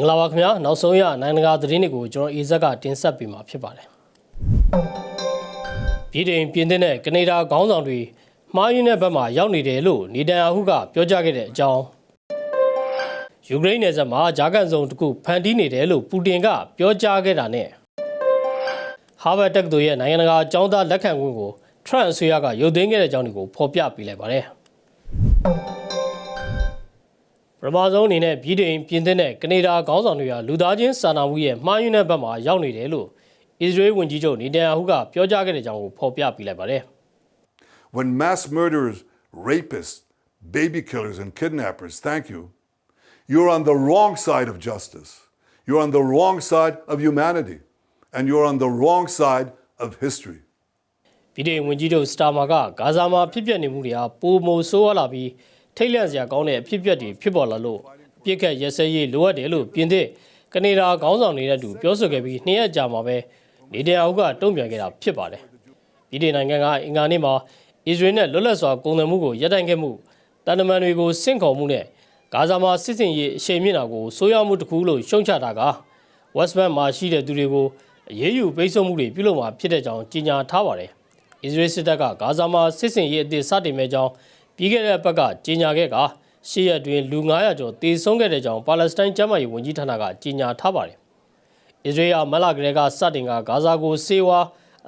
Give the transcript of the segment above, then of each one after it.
င်္ဂလာပါခင်ဗျာနောက်ဆုံးရနိုင်ငံတကာသတင်းတွေကိုကျွန်တော်အေဇက်ကတင်ဆက်ပေးမှာဖြစ်ပါတယ်ပြည်တွင်ပြင်သစ်နဲ့ကနေဒါခေါင်းဆောင်တွေမှားယွင်းတဲ့ဘက်မှာရောက်နေတယ်လို့နေတန်ယာဟုကပြောကြားခဲ့တဲ့အကြောင်းယူကရိန်းနယ်စပ်မှာဂျာကန်စုံတစ်ခုဖန်တီးနေတယ်လို့ပူတင်ကပြောကြားခဲ့တာနဲ့ဟာဗတ်တက္ကသိုလ်ရဲ့နိုင်ငံတကာအကြောင်းသားလက်ခံခွင့်ကိုထရန့်အစိုးရကရုပ်သိမ်းခဲ့တဲ့အကြောင်းတွေကိုဖော်ပြပေးလိုက်ပါတယ် ပထမဆုံးအနေနဲ့ပြည်တွင်ပြင်သစ်နဲ့ကနေဒါခေါင်းဆောင်တွေကလူသားချင်းစာနာမှုရဲ့မှားယွင်းတဲ့ဘက်မှာရောက်နေတယ်လို့အစ္စရေးဝန်ကြီးချုပ်နေတန်ယာဟုကပြောကြားခဲ့တဲ့အကြောင်းကိုဖော်ပြပေးလိုက်ပါတယ် When mass murderers, rapists, baby killers, and kidnappers thank you, you're on the wrong side of justice. You're on the wrong side of humanity. And you're on the wrong side of history. ပြည်ထောင်ဝင်ကြီးတို့စတာမာကဂါဇာမှာဖြစ်ပျက်နေမှုတွေဟာပိုမိုဆိုးရွားလာပြီး ထိတ်လန့်စရာကောင်းတဲ့အဖြစ်အပျက်တွေဖြစ်ပေါ်လာလို့အပြစ်ခတ်ရစဲရေးလိုအပ်တယ်လို့ပြင်သစ်ကနေဒါခေါင်းဆောင်တွေနဲ့အတူပြောဆိုခဲ့ပြီးနှစ်ရက်ကြာမှာပဲနေတန်ယာဟုကတုံ့ပြန်ခဲ့တာဖြစ်ပါတယ်။ပြည်ထောင်နိုင်ငံကအင်္ဂါနေ့မှာအစ္စရေးနဲ့လွတ်လပ်စွာကုန်သွယ်မှုကိုရပ်တန့်ခဲ့မှုတန်တမန်တွေကိုစင့်ခေါ်မှုနဲ့ဂါဇာမှာစစ်စင်ရေးအရှိန်မြင့်တာကိုဆိုးရွားမှုတစ်ခုလို့ရှုံချတာက West Bank မှာရှိတဲ့သူတွေကိုအရေးယူပိတ်ဆို့မှုတွေပြုလုပ်မှာဖြစ်တဲ့ကြောင်းကြေညာထားပါတယ်။အစ္စရေးစစ်တပ်ကဂါဇာမှာစစ်စင်ရေးအသစ်စတင်မဲ့ကြောင်း ပြီးခဲ့တဲ့ဘက်ကကြေညာခဲ့ကရှေ့ရက်တွင်လူ900ကျော်တေဆုံးခဲ့တဲ့ကြောင်းပါလက်စတိုင်းကျန်းမာရေးဝန်ကြီးဌာနကကြေညာထားပါတယ်။အစ္စရေးကမလကလေးကစတင်ကဂါဇာကိုစေဝါ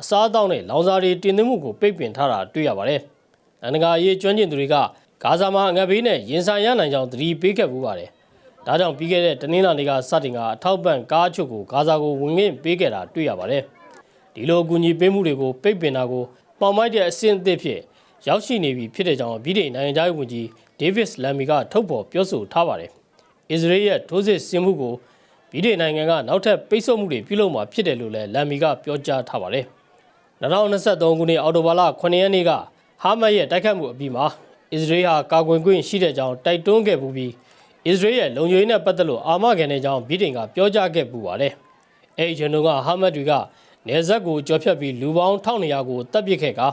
အစားအသောက်နဲ့လောင်စာတွေတင်သွင်းမှုကိုပိတ်ပင်ထားတာတွေ့ရပါတယ်။အန်ဂါရေးကျွမ်းကျင်သူတွေကဂါဇာမှာအငတ်ဘေးနဲ့ရင်ဆိုင်ရနိုင်ကြောင်းသတိပေးခဲ့ပူပါတယ်။ဒါကြောင့်ပြီးခဲ့တဲ့တနင်္လာနေ့ကစတင်ကအထောက်ပံ့ကားချုပ်ကိုဂါဇာကိုဝင်ငင်းပေးခဲ့တာတွေ့ရပါတယ်။ဒီလိုအကူအညီပေးမှုတွေကိုပိတ်ပင်တာကိုပေါင်မိုက်တဲ့အဆင့်အသစ်ဖြစ် ရောက်ရှိနေပြီဖြစ်တဲ့ကြောင်းဗြိတိန်နိုင်ငံသားဝန်ကြီးဒေးဗစ်လမ်မီကထုတ်ဖော်ပြောဆိုထားပါတယ်။အစ္စရေးရဲ့ထိုးစစ်ဆင်မှုကိုဗြိတိန်နိုင်ငံကနောက်ထပ်ပိတ်ဆို့မှုတွေပြုလုပ်မှာဖြစ်တယ်လို့လည်းလမ်မီကပြောကြားထားပါတယ်။2023ခုနှစ်အောက်တိုဘာလ9ရက်နေ့ကဟာမတ်ရဲ့တိုက်ခတ်မှုအပြီးမှာအစ္စရေးဟာကာကွယ်ခွင့်ရှိတဲ့ကြောင်းတိုက်တွန်းခဲ့ပူပြီးအစ္စရေးရဲ့လုံခြုံရေးနဲ့ပတ်သက်လို့အာမခံတဲ့ကြောင်းဗြိတိန်ကပြောကြားခဲ့ပူပါတယ်။အဲဒီကျွန်တော်ကဟာမတ်တွေကနေဇက်ကိုကြော်ဖြတ်ပြီးလူပေါင်း1200ကိုတပ်ပစ်ခဲ့ကာ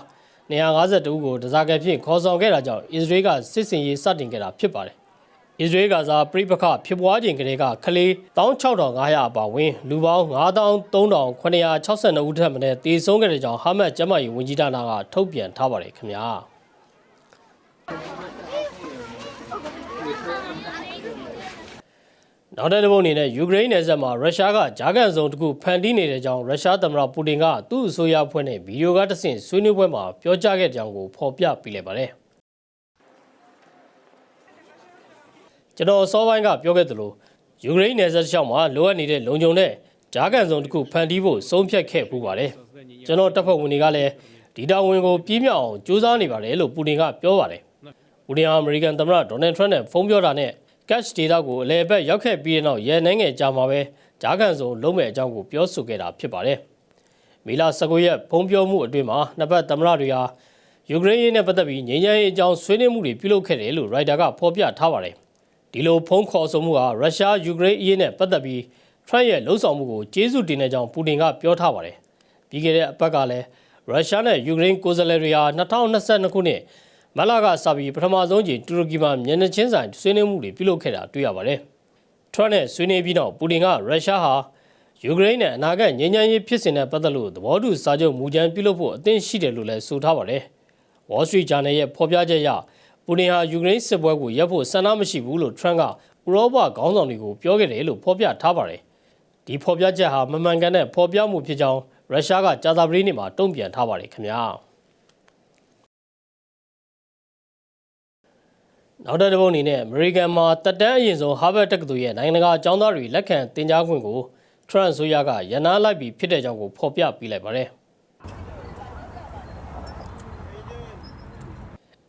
252ဦးကိုတစားကဖြင့်ခေါ်ဆောင်ခဲ့တာကြောင့်အစ္စရေးကစစ်စင်ရေးစတင်ခဲ့တာဖြစ်ပါတယ်။အစ္စရေးကစားပြိပခဖြစ်ပွားခြင်းကလေးကကလေး16500အပါဝင်လူပေါင်း9362ဦးထက်မနည်းတေဆုံးခဲ့တဲ့ကြောင်းဟာမတ်ကျမ်းမာရေးဝန်ကြီးဌာနကထုတ်ပြန်ထားပါတယ်ခင်ဗျာ။ နောက်တဲ့တစ်ပုတ်အနေနဲ့ယူကရိန်းနယ်စပ်မှာရုရှားကဂျာကန်စုံတစ်ခုဖန်တီးနေတဲ့ကြောင်းရုရှားသမ္မတပူတင်ကသူ့အစိုးရအဖွဲ့နဲ့ဗီဒီယိုကတဆင့်ဆွေးနွေးပွဲမှာပြောကြားခဲ့ကြောင်းကိုဖော်ပြပေးလိုက်ပါတယ်ကျွန်တော်စောပိုင်းကပြောခဲ့သလိုယူကရိန်းနယ်စပ်တစ်လျှောက်မှာလိုအပ်နေတဲ့လုံခြုံတဲ့ဂျာကန်စုံတစ်ခုဖန်တီးဖို့ဆုံးဖြတ်ခဲ့ပူပါတယ်ကျွန်တော်တပ်ဖွဲ့ဝင်တွေကလည်းဒီတာဝန်ကိုပြင်းပြအောင်ကြိုးစားနေပါတယ်လို့ပူတင်ကပြောပါတယ်ပူတင်ဟာအမေရိကန်သမ္မတဒေါ်နယ်ထရန့်နဲ့ဖုန်းပြောတာနဲ့ cash data ကိုအလဲအပတ်ရောက်ခဲ့ပြီးတဲ့နောက်ရဲနှင်းငယ်ကြာမှာပဲဂျာကန်စုံလုံးမဲ့အကြောင်းကိုပြောဆိုခဲ့တာဖြစ်ပါတယ်။မေလ19ရက်ဖုံးပြောမှုအတွင်းမှာနှစ်ပတ်သမ္မတတွေဟာယူကရိန်းရေးနဲ့ပတ်သက်ပြီးငြိမ်းချမ်းရေးအကြောင်းဆွေးနွေးမှုတွေပြုလုပ်ခဲ့တယ်လို့ရိုက်တာကဖော်ပြထားပါတယ်။ဒီလိုဖုံးခေါ်ဆိုမှုဟာရုရှားယူကရိန်းအရေးနဲ့ပတ်သက်ပြီးထရန့်ရဲ့လှုံ့ဆော်မှုကိုကျေးဇူးတင်တဲ့ကြောင်းပူတင်ကပြောထားပါတယ်။ပြီးခဲ့တဲ့အပတ်ကလည်းရုရှားနဲ့ယူကရိန်းကိုယ်စားလှယ်တွေဟာ2022ခုနှစ် မလာကစပြီးပထမဆုံးကြိမ်တူရကီမှာမျက်နှာချင်းဆိုင်ဆွေးနွေးမှုတွေပြုလုပ်ခဲ့တာတွေ့ရပါတယ်။ထရန့်နဲ့ဆွေးနွေးပြီးတော့ပူတင်ကရုရှားဟာယူကရိန်းနဲ့အနာဂတ်ငြိမ်းချမ်းရေးဖြစ်စဉ်နဲ့ပတ်သက်လို့သဘောတူစာချုပ်မူကြမ်းပြုလုပ်ဖို့အသင့်ရှိတယ်လို့လည်းဆိုထားပါတယ်။ Wall Street Journal ရဲ့ဖော်ပြချက်အရပူတင်ဟာယူကရိန်းစစ်ပွဲကိုရပ်ဖို့ဆန္ဒမရှိဘူးလို့ထရန့်ကဥရောပခေါင်းဆောင်တွေကိုပြောခဲ့တယ်လို့ဖော်ပြထားပါတယ်။ဒီဖော်ပြချက်ဟာမမှန်ကန်တဲ့ဖော်ပြမှုဖြစ်ကြောင်းရုရှားကကြာသပတေးနေ့မှာတုံ့ပြန်ထားပါတယ်ခင်ဗျာ။ နောက်တစ်ပုတ်အနေနဲ့အမေရိကန်မှာတက်တန်းအရင်ဆုံးဟာဗတ်တက္ကသိုလ်ရဲ့နိုင်ငံတကာအကြောင်းသားတွေလက်ခံတင် जा ခွင့်ကိုထရန့်ဆိုရကရနာလိုက်ပြီးဖြစ်တဲ့အကြောင်းကိုဖော်ပြပေးလိုက်ပါတယ်။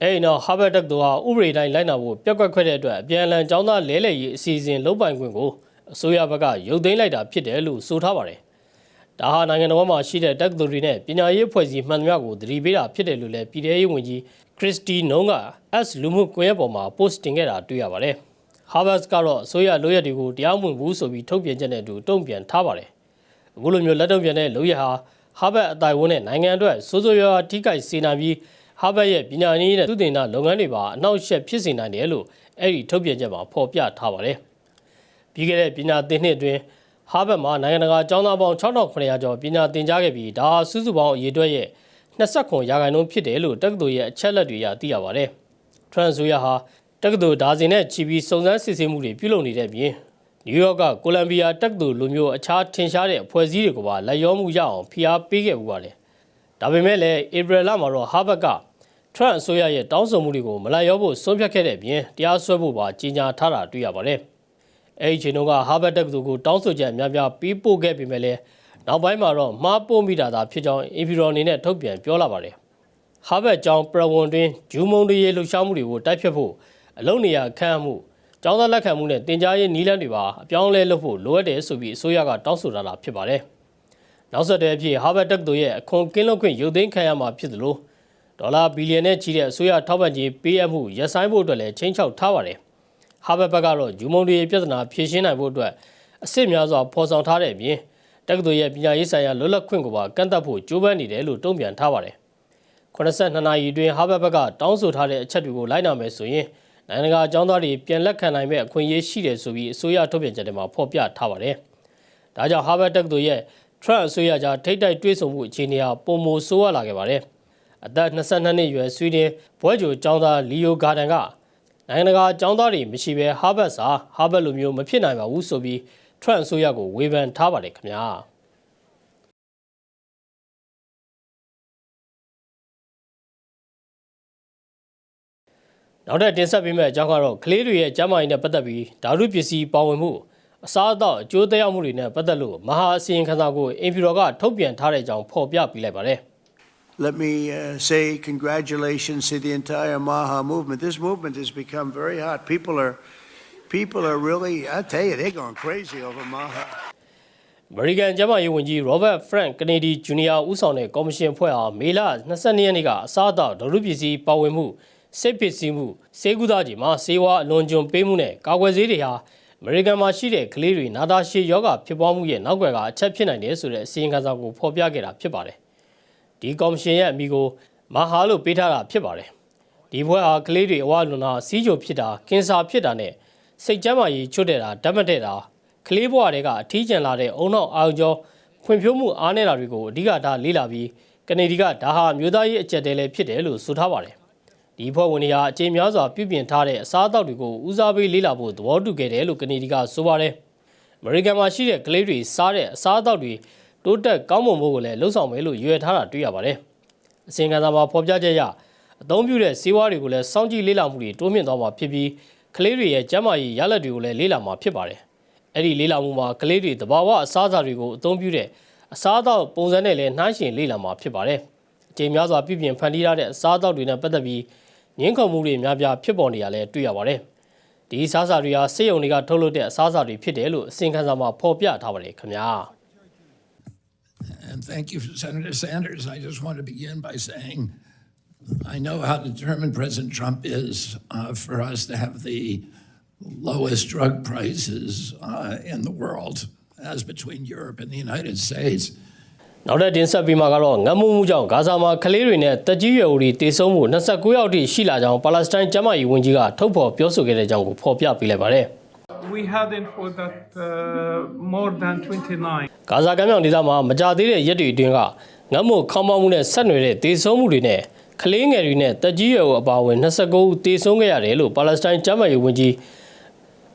အဲ့တော့ဟာဗတ်တက္ကသိုလ်ဟာဥပဒေတိုင်းလိုက်နာဖို့ပြက်ကွက်ခွက်တဲ့အတွက်အပြန်အလှန်ကျောင်းသားလဲလှယ်ရေးအစီအစဉ်လုပ်ပိုင်ခွင့်ကိုအစိုးရဘက်ကရုပ်သိမ်းလိုက်တာဖြစ်တယ်လို့ဆိုထားပါတယ်။ ဒါဟာနိုင်ငံတော်မှာရှိတဲ့တက္ကသိုလ်တွေနဲ့ပညာရေးအဖွဲ့အစည်းမှန်သမျှကိုသတိပေးတာဖြစ်တယ်လို့လည်းပြည်ထရေးဝန်ကြီးခရစ်စတီနုံက S လူမှုကွန်ရက်ပေါ်မှာ post တင်ခဲ့တာတွေ့ရပါတယ်။ Harvard ကတော့အစိုးရလိုရက်တွေကိုတရားမဝင်ဘူးဆိုပြီးထုတ်ပြန်ချက်နဲ့အတူတုံ့ပြန်ထားပါတယ်။အခုလိုမျိုးလက်တုံ့ပြန်တဲ့လိုရက်ဟာ Harvard အတိုင်ဝန်းနဲ့နိုင်ငံအတွက်စိုးစိုးရွားရွားထိခိုက်စေနိုင်ပြီး Harvard ရဲ့ပညာရေးနဲ့သုတေသနလုပ်ငန်းတွေပါအနောက်ရှက်ဖြစ်စေနိုင်တယ်လို့အဲ့ဒီထုတ်ပြန်ချက်မှာဖော်ပြထားပါတယ်။ပြီးခဲ့တဲ့ပညာသင်နှစ်အတွင်း ဟာဗတ်မှာနိုင်ငံတကာကျောင်းသားပေါင်း6900ကျော်ပညာသင်ကြားခဲ့ပြီးဒါဟာစုစုပေါင်းအရေအတွက်ရဲ့29ရာခိုင်နှုန်းဖြစ်တယ်လို့တက္ကသိုလ်ရဲ့အချက်အလက်တွေအရသိရပါတယ်။ Trump ဆိုရဟာတက္ကသိုလ်ဒါဇင်နဲ့ချီပြီးစုံစမ်းစစ်ဆေးမှုတွေပြုလုပ်နေတဲ့ပြင်နယူးယောက်ကကိုလံဘီယာတက္ကသိုလ်လိုမျိုးအခြားထင်ရှားတဲ့အဖွဲ့အစည်းတွေကိုပါလက်ရောမှုရအောင်ဖိအားပေးခဲ့မှုပါတယ်။ဒါပေမဲ့လည်းဧပြီလမှာတော့ဟာဗတ်က Trump အစိုးရရဲ့တောင်းဆိုမှုတွေကိုမလိုက်လျောဖို့ဆုံးဖြတ်ခဲ့တဲ့ပြင်တရားစွဲဖို့ပါကြေညာထားတာတွေ့ရပါတယ်။ အဲဒီအချိန်တုန်းကဟာဗတ်တက္ကသိုလ်ကိုတောင်းဆိုချက်အများပြားပေးပို့ခဲ့ပေမဲ့လည်းနောက်ပိုင်းမှာတော့မှားပို့မိတာသာဖြစ်ကြောင်းအင်ဖီရော်အနေနဲ့ထုတ်ပြန်ပြောလာပါတယ်။ဟာဗတ်ကျောင်းပရဝန်တွင်ဂျူးမုံတွေရဲ့လှုပ်ရှားမှုတွေကိုတိုက်ဖြတ်ဖို့အလုံနေရခန့်မှုကျောင်းသားလက်ခံမှုနဲ့တင် जा ရေးနီးလန်းတွေပါအပြောင်းအလဲလုပ်ဖို့လိုအပ်တယ်ဆိုပြီးအစိုးရကတောင်းဆိုလာတာဖြစ်ပါတယ်။နောက်ဆက်တွဲအဖြစ်ဟာဗတ်တက္ကသိုလ်ရဲ့အခွန်ကင်းလွတ်ခွင့်ရုပ်သိမ်းခံရမှာဖြစ်သလိုဒေါ်လာဘီလီယံနဲ့ချီတဲ့အစိုးရထောက်ပံ့ကြေးပေးအပ်မှုရပ်ဆိုင်းဖို့အတွက်လည်းချိန်ချောက်ထားပါတယ်။ ဟာဗတ်ဘက်ကတော့ဂျူမုံတွေရဲ့ပြဿနာဖြေရှင်းနိုင်ဖို့အတွက်အစ်စ်များစွာဖော်ဆောင်ထားတဲ့အပြင်တက္ကသိုလ်ရဲ့ပညာရေးဆိုင်ရာလွတ်လပ်ခွင့်ကိုပါကန့်သတ်ဖို့ကြိုးပမ်းနေတယ်လို့တုံ့ပြန်ထားပါတယ်။82နာရီအတွင်းဟာဗတ်ဘက်ကတောင်းဆိုထားတဲ့အချက်တွေကိုလိုက်နာမယ်ဆိုရင်နိုင်ငံတကာအကြောင်းသားတွေပြန်လက်ခံနိုင်မဲ့အခွင့်အရေးရှိတယ်ဆိုပြီးအစိုးရထုတ်ပြန်ချက်တွေမှာဖော်ပြထားပါတယ်။ဒါကြောင့်ဟာဗတ်တက္ကသိုလ်ရဲ့ Trump အစိုးရကြားထိတ်တိုက်တွေးဆုံမှုအခြေအနေဟာပုံမဆိုးရလာခဲ့ပါတယ်။အသက်22နှစ်အရွယ်ဆွီဒင်ဘွဲ့ဂျိုကျောင်းသားလီယိုဂါဒန်က နိုင်ငံတကာအကြောင်းသားတွေမရှိဘဲဟာဗတ်စာဟာဗတ်လိုမျိုးမဖြစ်နိုင်ပါဘူးဆိုပြီး Trump အစိုးရကိုဝေဖန်ထားပါတယ်ခင်ဗျာ။နောက်ထပ်တင်ဆက်ပေးမယ့်အကြောင်းကတော့ကလေးတွေရဲ့ကျန်းမာရေးနဲ့ပတ်သက်ပြီးဓာတုပစ္စည်းပါဝင်မှုအစားအသောက်အကျိုးသက်ရောက်မှုတွေနဲ့ပတ်သက်လို့မဟာအစီရင်ခံစာကိုအင်ဖီရော်ကထုတ်ပြန်ထားတဲ့အကြောင်းဖော်ပြပေးလိုက်ပါတယ် Let me uh, say congratulations to the entire Maha movement. This movement has become very hot. People are, people are really. I tell you, they're going crazy over Maha. ။ American ကျန်းမာရေးဝန်ကြီး Robert Frank Kennedy Jr. ဦးဆောင်တဲ့ကော်မရှင်အဖွဲ့ဟာမေလ22ရက်နေ့ကအစားအသောက်ဓာတုပစ္စည်းပါဝင်မှုစိတ်ပစ္စည်းမှုစေကူသားကြီးမှာစေဝါအလွန်ကျွံပေးမှုနဲ့ကာကွယ်ဆေးတွေဟာအမေရိကန်မှာရှိတဲ့ကလေးတွေနာတာရှည်ယောဂဖြစ်ပွားမှုရဲ့နောက်ွယ်ကအချက်ဖြစ်နိုင်တယ်ဆိုတဲ့အစီရင်ခံစာကိုဖော်ပြခဲ့တာဖြစ်ပါတယ်။ ဒီကော်မရှင်ရဲ့အမိကိုမဟာလို့ပေးထားတာဖြစ်ပါတယ်။ဒီဘွဲဟာကလေးတွေအဝလွန်တာစီးကြိုဖြစ်တာကင်ဆာဖြစ်တာနဲ့စိတ်ကျန်းမာရေးချွတ်တဲ့တာဓာတ်မတည့်တာကလေးဘဝတွေကအထီးကျန်လာတဲ့အုံနောက်အာရုံကြောဖွံ့ဖြိုးမှုအားနည်းတာတွေကိုအဓိကထားလေ့လာပြီးကနေဒီကဒါဟာမျိုးသားရေးအကြက်တဲလည်းဖြစ်တယ်လို့ဆိုထားပါတယ်။ဒီဖွဲ့ဝင်တွေဟာအချိန်များစွာပြုပြင်ထားတဲ့အစားအသောက်တွေကိုဦးစားပေးလေ့လာဖို့သဘောတူခဲ့တယ်လို့ကနေဒီကဆိုပါတယ်။အမေရိကန်မှာရှိတဲ့ကလေးတွေစားတဲ့အစားအသောက်တွေ တိုးတက်ကောင်းမွန်ဖို့ကိုလည်းလှုံ့ဆော်မယ်လို့ရွေထားတာတွေ့ရပါတယ်။အစင်ကန်သာမှာဖော်ပြချက်အရအသုံးပြုတဲ့စီးပွားတွေကိုလည်းစောင့်ကြည့်လေ့လာမှုတွေတိုးမြင့်သွားမှာဖြစ်ပြီးကလေးတွေရဲ့ကျန်းမာရေးရလဒ်တွေကိုလည်းလေ့လာမှာဖြစ်ပါတယ်။အဲ့ဒီလေ့လာမှုမှာကလေးတွေတဘာဝအစားအစာတွေကိုအသုံးပြုတဲ့အစားအသောက်ပုံစံနဲ့လည်းနှိုင်းယှဉ်လေ့လာမှာဖြစ်ပါတယ်။အချိန်များစွာပြုပြင်ဖန်တီးထားတဲ့အစားအသောက်တွေနဲ့ပတ်သက်ပြီးငင်းခုန်မှုတွေများပြားဖြစ်ပေါ်နေရလဲတွေ့ရပါတယ်။ဒီအစားအစာတွေဟာစေယုံတွေကထုတ်လုပ်တဲ့အစားအစာတွေဖြစ်တယ်လို့အစင်ခန်းစာမှာဖော်ပြထားပါတယ်ခင်ဗျာ။ And thank you, Senator Sanders. I just want to begin by saying I know how determined President Trump is uh, for us to have the lowest drug prices uh, in the world, as between Europe and the United States. နောက်တဲ့တင်ဆက်ပြီးမှာကတော့ငတ်မှုမှုကြောင့်ဂါဇာမှာကလေးတွေနဲ့တက်ကြီးရွယ်ဦးတွေတေဆုံးမှု29ယောက်ထိရှိလာကြောင်းပါလက်စတိုင်းကျန်းမာရေးဝန်ကြီးကထုတ်ဖော်ပြောဆိုခဲ့တဲ့အကြောင်းကိုဖော်ပြပေးလိုက်ပါတယ် We had info that uh, more than 29။ဂါဇာကမ်းမြောင်ဒေသမှာမကြသေးတဲ့ရက်တွေအတွင်းကငတ်မှုခေါင်းပေါက်မှုနဲ့ဆက်နွယ်တဲ့တေဆုံးမှုတွေနဲ့ကလေးငယ်တွေနဲ့တက်ကြီးရွယ်ဦးအပါအဝင်29ဦးတေဆုံးခဲ့ရတယ်လို့ပါလက်စတိုင်းကျန်းမာရေးဝန်ကြီး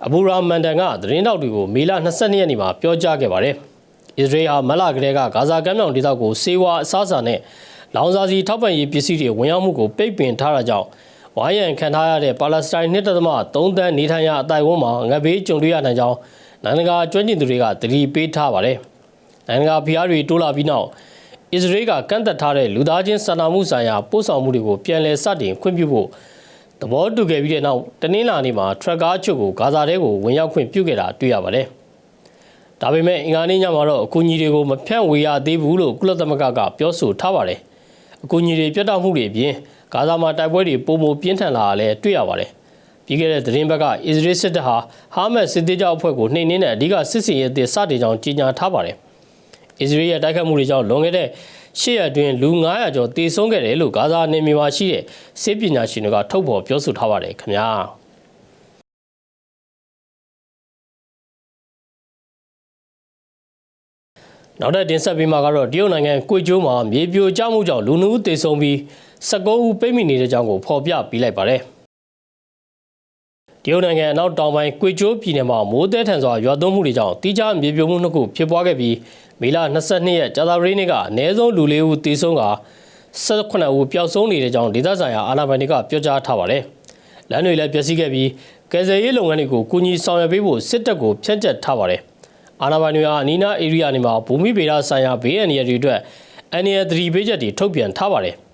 အဘူရာမန်ဒန်ကသတင်းတောက်တွေကိုမေလ22ရက်နေ့မှာပြောကြားခဲ့ပါတယ်။အစ္စရေးဟာမလကလေးကဂါဇာကမ်းမြောင်ဒေသကိုစေဝါအစားအစာနဲ့လောင်စာဆီထောက်ပံ့ရေးပစ္စည်းတွေဝင်ရောက်မှုကိုပိတ်ပင်ထားတာကြောင့် ဝိုင်းရန်ခံထားရတဲ့ပါလက်စတိုင်း2.3တန်းနေထိုင်ရာအတိုင်းအဝန်းမှာငတ်ဘေးကြုံတွေ့ရနိုင်ကြောင်းနိုင်ငံတကာကျွမ်းကျင်သူတွေကသတိပေးထားပါတယ်။နိုင်ငံတကာဖိအားတွေတိုးလာပြီးနောက်အစ္စရေးကကန့်သက်ထားတဲ့လူသားချင်းစာနာမှုဆိုင်ရာပို့ဆောင်မှုတွေကိုပြန်လည်စတင်ခွင့်ပြုဖို့သဘောတူခဲ့ပြီးတဲ့နောက်တနင်္လာနေ့မှာထရက်ကားအချို့ကိုဂါဇာထဲကိုဝင်ရောက်ခွင့်ပြုခဲ့တာတွေ့ရပါတယ်။ဒါပေမဲ့အင်္ဂါနေ့ညမှာတော့အကူအညီတွေကိုမဖြန့်ဝေရသေးဘူးလို့ကုလသမဂ္ဂကပြောဆိုထားပါတယ်။အကူအညီတွေပြတ်တောက်မှုတွေအပြင် ဂါဇာမှာတိုက်ပွဲတွေပုံမပြင်းထန်လာတာလည်းတွေ့ရပါတယ်။ပြီးခဲ့တဲ့သတင်းဘက်ကအစ္စရေးစစ်တပ်ဟာဟာမတ်စစ်သေးကြောက်အဖွဲ့ကိုနှိမ်နင်းတဲ့အဓိကစစ်စင်ရေးအသစ်စတင်ကြောင်းကြေညာထားပါတယ်။အစ္စရေးရဲ့တိုက်ခတ်မှုတွေကြောင့်လွန်ခဲ့တဲ့ရှေ့ရက်တွင်လူ900ကျော်တေဆုံးခဲ့တယ်လို့ဂါဇာနယ်မြေမှာရှိတဲ့စစ်ပညာရှင်တွေကထုတ်ဖော်ပြောဆိုထားပါတယ်ခင်ဗျာ။။နောက်ထပ်တင်ဆက်ပေးမှာကတော့တရုတ်နိုင်ငံကွေကျိုးမှာမြေပြိုကျမှုကြောင့်လူနှူးသေဆုံးပြီး 19ဦးပိတ်မိနေတဲ့အကြောင်းကိုဖော်ပြပေးလိုက်ပါတယ်တရုတ်နိုင်ငံအနောက်တောင်ပိုင်းကွေကျိုးပြည်နယ်မှာမိုးတဲထန်စွာရွာသွန်းမှုတွေကြောင့်တိကျမြေပြိုမှုနှစ်ခုဖြစ်ပွားခဲ့ပြီးမေလ22ရက်ကြာသပတေးနေ့ကအနည်းဆုံးလူ၄ဦးသေဆုံးက18ဦးပျောက်ဆုံးနေတဲ့အကြောင်းဒေသဆိုင်ရာအာဏာပိုင်တွေကပြောကြားထားပါတယ်။လမ်းတွေလည်းပျက်စီးခဲ့ပြီးကယ်ဆယ်ရေးလုပ်ငန်းတွေကိုကူညီဆောင်ရွက်ပေးဖို့စစ်တပ်ကိုဖျက်ချက်ထားပါတယ်။အာဏာပိုင်တွေဟာအနီးနားဧရိယာတွေမှာဘူမိဗေဒဆိုင်ရာဘေးအန္တရာယ်တွေအတွက်အန္တရာယ်သတိပေးချက်တွေထုတ်ပြန်ထားပါတယ်။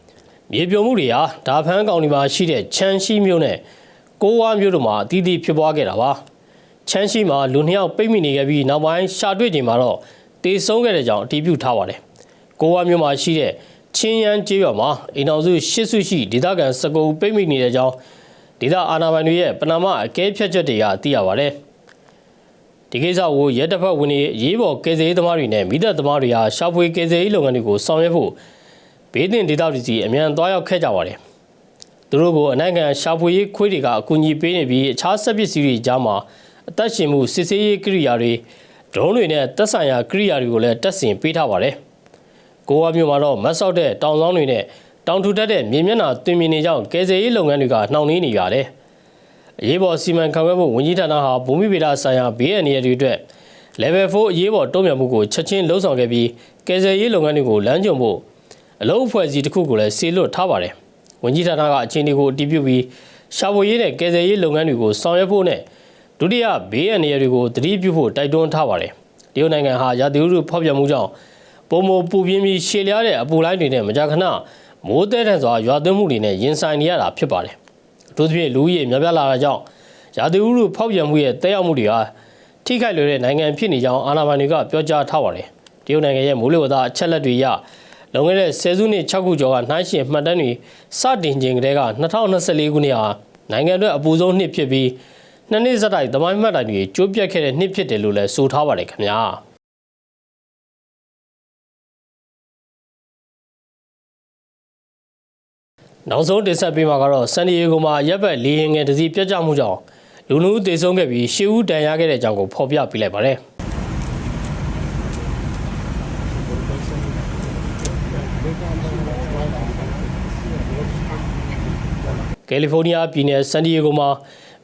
မြေပြိုမှုတွေဟာဒါဖန်းကောင်ဒီမှာရှိတဲ့ချမ်းရှိမြို့နဲ့ကိုးဝါမြို့တို့မှာအသီးသီးဖြစ်ပွားခဲ့တာပါ။ချမ်းရှိမှာလူနှစ်ယောက်ပိတ်မိနေခဲ့ပြီးနောက်ပိုင်းရှာတွေ့ချိန်မှာတော့တေဆုံးခဲ့တဲ့ကြောင်းအတည်ပြုထားပါတယ်။ကိုးဝါမြို့မှာရှိတဲ့ချင်းရန်ကျေးရွာမှာအိမ်တော်စုရှစ်စုရှိဒေသခံစကူပိတ်မိနေတဲ့ကြောင်းဒေသအာဏာပိုင်တွေရဲ့ပဏာမအကဲဖြတ်ချက်တွေကသိရပါတယ်။ဒီကိစ္စကိုရဲတပ်ဖွဲ့ဝင်တွေရေးပေါ်ကယ်ဆယ်ရေးသမားတွေနဲ့မိသက်သမားတွေဟာရှာဖွေကယ်ဆယ်ရေးလုပ်ငန်းတွေကိုဆောင်ရွက်ဖို့ ဘေးတင်ဒေသတွေစီအမြန်သွားရောက်ခဲ့ကြပါတယ်။သူတို့ကိုအနိုင်ခံရှာဖွေရေးခွေးတွေကအကူအညီပေးနေပြီးအခြားဆက်ပစ္စည်းတွေကြားမှာအသက်ရှင်မှုစစ်ဆေးရေးကိရိယာတွေဒရုန်းတွေနဲ့သက်ဆိုင်ရာကိရိယာတွေကိုလည်းတက်ဆင်ပေးထားပါတယ်။ကိုဝါမြို့မှာတော့မတ်ဆောက်တဲ့တောင်ဆောင်တွေနဲ့တောင်ထူတက်တဲ့မြေမျက်နှာတွင်မြင်နေကြောင်းကယ်ဆယ်ရေးလုပ်ငန်းတွေကနှောင့်နှေးနေရတယ်။အရေးပေါ်စီမံခန့်ခွဲမှုဝန်ကြီးဌာနဟာဘူမိဗေဒဆိုင်ရာဘေးအန္တရာယ်တွေအတွက် level 4အရေးပေါ်တုံ့ပြန်မှုကိုချက်ချင်းလှုံ့ဆော်ခဲ့ပြီးကယ်ဆယ်ရေးလုပ်ငန်းတွေကိုလမ်းညွှန်ဖို့ အလုပ်အဖွဲ့အစည်းတစ်ခုကိုလည်းဆေလွတ်ထားပါတယ်။ဝန်ကြီးဌာနကအခြေအနေကိုအတည်ပြုပြီးရှာဖွေရေးနဲ့ကယ်ဆယ်ရေးလုပ်ငန်းတွေကိုဆောင်ရွက်ဖို့နဲ့ဒုတိယဘေးအန္တရာယ်တွေကိုတတိပြုဖို့တိုက်တွန်းထားပါတယ်။တရုတ်နိုင်ငံဟာရာသီဥတုဖောက်ပြန်မှုကြောင့်ပုံမပူပြင်းပြီးရှည်လျားတဲ့အပူလိုင်းတွေနဲ့မကြာခဏမိုးတဲထန်စွာရွာသွန်းမှုတွေနဲ့ရင်ဆိုင်နေရတာဖြစ်ပါတယ်။အထူးသဖြင့်လူဦးရေများပြားလာတာကြောင့်ရာသီဥတုဖောက်ပြန်မှုရဲ့တက်ရောက်မှုတွေဟာထိခိုက်လွယ်တဲ့နိုင်ငံဖြစ်နေကြောင်းအာဏာပိုင်တွေကပြောကြားထားပါတယ်။တရုတ်နိုင်ငံရဲ့မိုးလေဝသအချက်အလက်တွေအရ လွန်ခဲ့တဲ့ဆယ်စုနှစ်6ခုကျော်ကနှိုင်းယှဉ်မှတ်တမ်းတွေစတင်ချိန်ကတည်းက2024ခုနှစ်ဟာနိုင်ငံအတွက်အပူဆုံးနှစ်ဖြစ်ပြီးနှစ်နှစ်ဆက်တိုက်သမိုင်းမှတ်တိုင်တွေကျိုးပြတ်ခဲ့တဲ့နှစ်ဖြစ်တယ်လို့လည်းဆိုထားပါတယ်ခင်ဗျာ။နောက်ဆုံးတင်ဆက်ပေးမှာကတော့ဆန်ဒီယေဂိုမှာရပ်ဘက်လေရင်ငယ်တစ်စီးပြတ်ကျမှုကြောင့်လူနူးသေဆုံးခဲ့ပြီးရှစ်ဦးဒဏ်ရာခဲ့တဲ့အကြောင်းကိုဖော်ပြပေးလိုက်ပါတယ်။ ကယ်လီဖိုးနီးယားပြည်နယ်ဆန်ဒီယေဂိုမှာ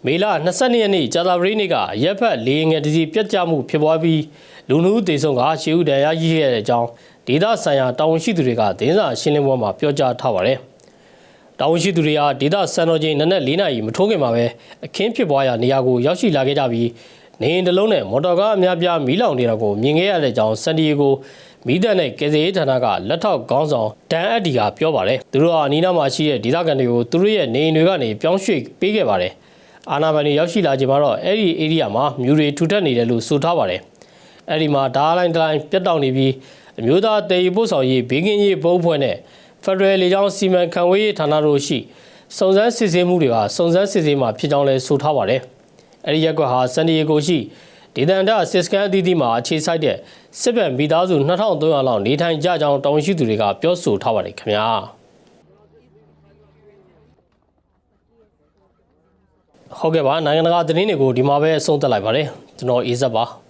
မေလ22ရက်နေ့ကြာသပတေးနေ့ကရပ်ဘက်လေရင်ငယ်တစ်စီးပြတ်ကျမှုဖြစ်ပွားပြီးလူနူးသေဆုံးကရှစ်ဦးဒဏ်ရာရခဲ့တဲ့အကြောင်းဒေသဆိုင်ရာတာဝန်ရှိသူတွေကသတင်းစာရှင်းလင်းပွဲမှာပြောကြားထားပါတယ်။တာဝန်ရှိသူတွေဟာဒေသစံတော်ချိန်နနက်၄နာရီမထိုးခင်မှာပဲအခင်းဖြစ်ပွားရာနေရာကိုရောက်ရှိလာခဲ့ကြပြီးနေအိမ်တစ်လုံးနဲ့မော်တော်ကားအများပြားမီးလောင်နေတာကိုမြင်ခဲ့ရတဲ့ကြောင်းစန်ဒီယေဂို မီးတပ်နဲ့ကယ်ဆယ်ရေးဌာနကလက်ထောက်ခေါင်းဆောင်ဒန်အက်ဒီကပြောပါတယ်သူတို့ဟာအနီးနားမှာရှိတဲ့ဒေသခံတွေကိုသူတို့ရဲ့နေအိမ်တွေကနေပြောင်းရွှေ့ပေးခဲ့ပါတယ်အာနာပိုင်တွေရောက်ရှိလာချိန်မှာတော့အဲ့ဒီ area မှာမြူတွေထူထပ်နေတယ်လို့ဆိုထားပါတယ်အဲ့ဒီမှာဓားလိုင်းတိုင်းပြတ်တောက်နေပြီးအမျိုးသားတည်ရီပို့ဆောင်ရေးဘေးကင်းရေးဘုံဖွဲ့နဲ့ဖက်ဒရယ်လေကြောင်းစီမံခန့်ခွဲရေးဌာနတို့ရှိစုံစမ်းစစ်ဆေးမှုတွေကစုံစမ်းစစ်ဆေးမှာဖြစ်ကြောင်းလည်းဆိုထားပါတယ်။အဲဒီရက်ကွက်ဟာဆန်ဒီယေဂိုရှိ ဒေသန္တစစ်စကန်အသီးသီးမှာအခြေစိုက်တဲ့စစ်ဗန်မိသားစု2300လောက်နေထိုင်ကြကြောင်းတောင်းရှိသူတွေကပြောဆိုထားပါတယ်ခင်ဗျာ။ဟုတ်ကဲ့ပါနိုင်ငံတကာသတင်းတွေကိုဒီမှာပဲအဆုံးသတ်လိုက်ပါတယ်ကျွန်တော်အေးဇက်ပါ။